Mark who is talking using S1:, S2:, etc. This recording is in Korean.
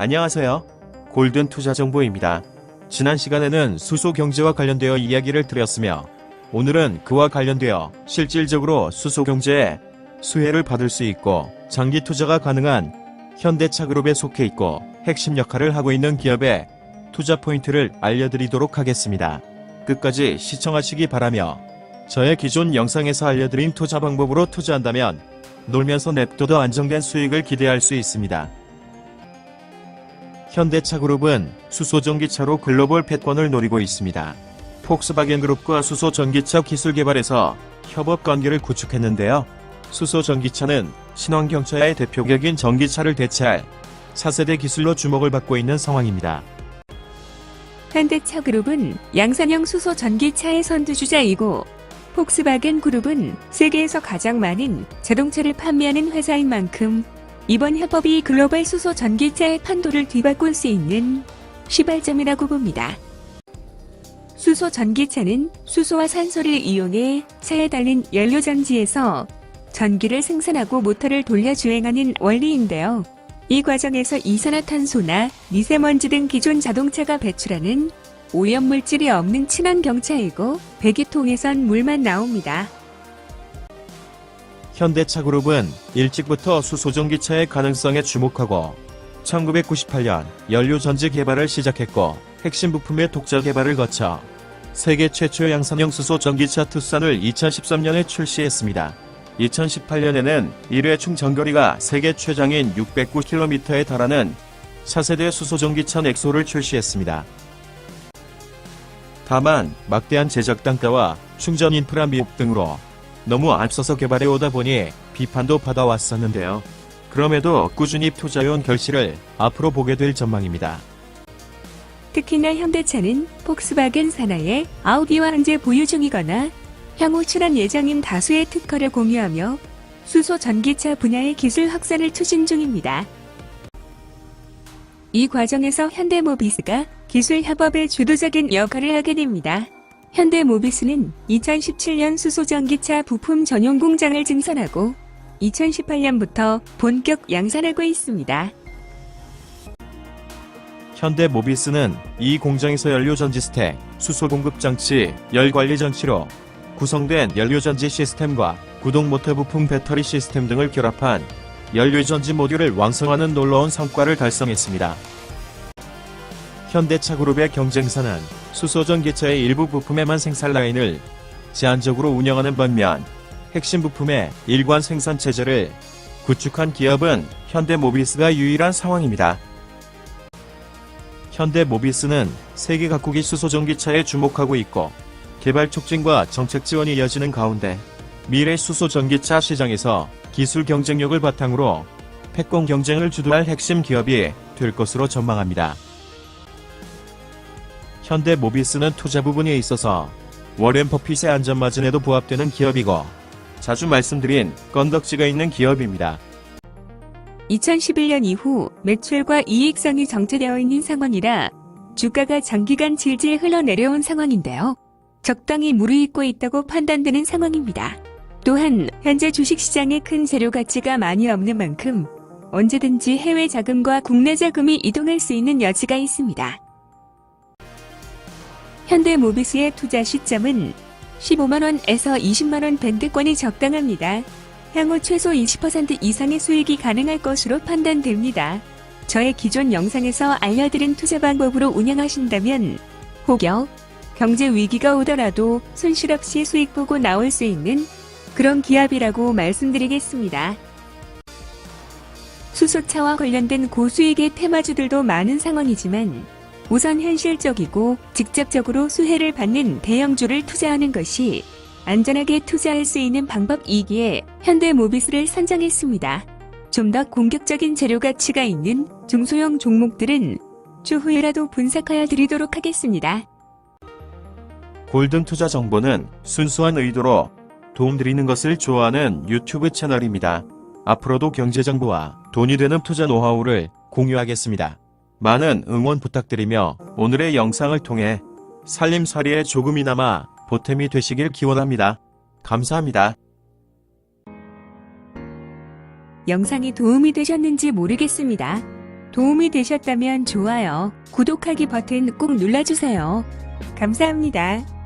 S1: 안녕하세요. 골든 투자 정보입니다. 지난 시간에는 수소 경제와 관련되어 이야기를 드렸으며 오늘은 그와 관련되어 실질적으로 수소 경제에 수혜를 받을 수 있고 장기 투자가 가능한 현대차 그룹에 속해 있고 핵심 역할을 하고 있는 기업의 투자 포인트를 알려드리도록 하겠습니다. 끝까지 시청하시기 바라며 저의 기존 영상에서 알려드린 투자 방법으로 투자한다면 놀면서 냅둬도 안정된 수익을 기대할 수 있습니다. 현대차 그룹은 수소 전기차로 글로벌 패권을 노리고 있습니다. 폭스바겐 그룹과 수소 전기차 기술 개발에서 협업 관계를 구축했는데요. 수소 전기차는 친환경차의 대표격인 전기차를 대체할 차세대 기술로 주목을 받고 있는 상황입니다.
S2: 현대차 그룹은 양산형 수소 전기차의 선두주자이고 폭스바겐 그룹은 세계에서 가장 많은 자동차를 판매하는 회사인 만큼 이번 협업이 글로벌 수소 전기차의 판도를 뒤바꿀 수 있는 시발점이라고 봅니다. 수소 전기차는 수소와 산소를 이용해 차에 달린 연료전지에서 전기를 생산하고 모터를 돌려 주행하는 원리인데요. 이 과정에서 이산화탄소나 미세먼지 등 기존 자동차가 배출하는 오염물질이 없는 친환경차이고 배기통에선 물만 나옵니다.
S1: 현대차 그룹은 일찍부터 수소 전기차의 가능성에 주목하고 1998년 연료전지 개발을 시작했고 핵심 부품의 독자 개발을 거쳐 세계 최초 양산형 수소 전기차 투싼을 2013년에 출시했습니다. 2018년에는 1회 충 전거리가 세계 최장인 609km에 달하는 차세대 수소 전기차 넥소를 출시했습니다. 다만 막대한 제작 단가와 충전 인프라 미흡 등으로 너무 앞서서 개발해 오다 보니 비판도 받아왔었는데요. 그럼에도 꾸준히 투자해온 결실을 앞으로 보게 될 전망입니다.
S2: 특히나 현대차는 폭스바겐 산하의 아우디와 현재 보유 중이거나 향후 출한 예정인 다수의 특허를 공유하며 수소 전기차 분야의 기술 확산을 추진 중입니다. 이 과정에서 현대모비스가 기술 협업의 주도적인 역할을 하게 됩니다. 현대모비스는 2017년 수소 전기차 부품 전용 공장을 증설하고 2018년부터 본격 양산하고 있습니다.
S1: 현대모비스는 이 공장에서 연료전지 스택, 수소 공급 장치, 열 관리 장치로 구성된 연료전지 시스템과 구동 모터 부품 배터리 시스템 등을 결합한 연료전지 모듈을 완성하는 놀라운 성과를 달성했습니다. 현대차 그룹의 경쟁사는 수소 전기차의 일부 부품에만 생산 라인을 제한적으로 운영하는 반면 핵심 부품의 일관 생산 체제를 구축한 기업은 현대모비스가 유일한 상황입니다. 현대모비스는 세계 각국이 수소 전기차에 주목하고 있고 개발 촉진과 정책 지원이 이어지는 가운데 미래 수소 전기차 시장에서 기술 경쟁력을 바탕으로 패권 경쟁을 주도할 핵심 기업이 될 것으로 전망합니다. 현대모비스는 투자 부분에 있어서 워렌 버핏의 안전마진에도 부합되는 기업이고 자주 말씀드린 건덕지가 있는 기업입니다.
S2: 2011년 이후 매출과 이익성이 정체되어 있는 상황이라 주가가 장기간 질질 흘러내려온 상황인데요. 적당히 무르익고 있다고 판단되는 상황입니다. 또한 현재 주식시장에 큰 재료 가치가 많이 없는 만큼 언제든지 해외 자금과 국내 자금이 이동할 수 있는 여지가 있습니다. 현대모비스의 투자 시점은 15만원에서 20만원 밴드권이 적당합니다. 향후 최소 20% 이상의 수익이 가능할 것으로 판단됩니다. 저의 기존 영상에서 알려드린 투자 방법으로 운영하신다면 혹여 경제 위기가 오더라도 손실 없이 수익 보고 나올 수 있는 그런 기업이라고 말씀드리겠습니다. 수소차와 관련된 고수익의 테마주들도 많은 상황이지만 우선 현실적이고 직접적으로 수혜를 받는 대형주를 투자하는 것이 안전하게 투자할 수 있는 방법이기에 현대모비스를 선정했습니다. 좀 더 공격적인 재료 가치가 있는 중소형 종목들은 추후에라도 분석하여 드리도록 하겠습니다.
S1: 골든 투자 정보는 순수한 의도로 도움드리는 것을 좋아하는 유튜브 채널입니다. 앞으로도 경제 정보와 돈이 되는 투자 노하우를 공유하겠습니다. 많은 응원 부탁드리며 오늘의 영상을 통해 살림살이에 조금이나마 보탬이 되시길 기원합니다. 감사합니다.
S2: 영상이 도움이 되셨는지 모르겠습니다. 도움이 되셨다면 좋아요, 구독하기 버튼 꼭 눌러주세요. 감사합니다.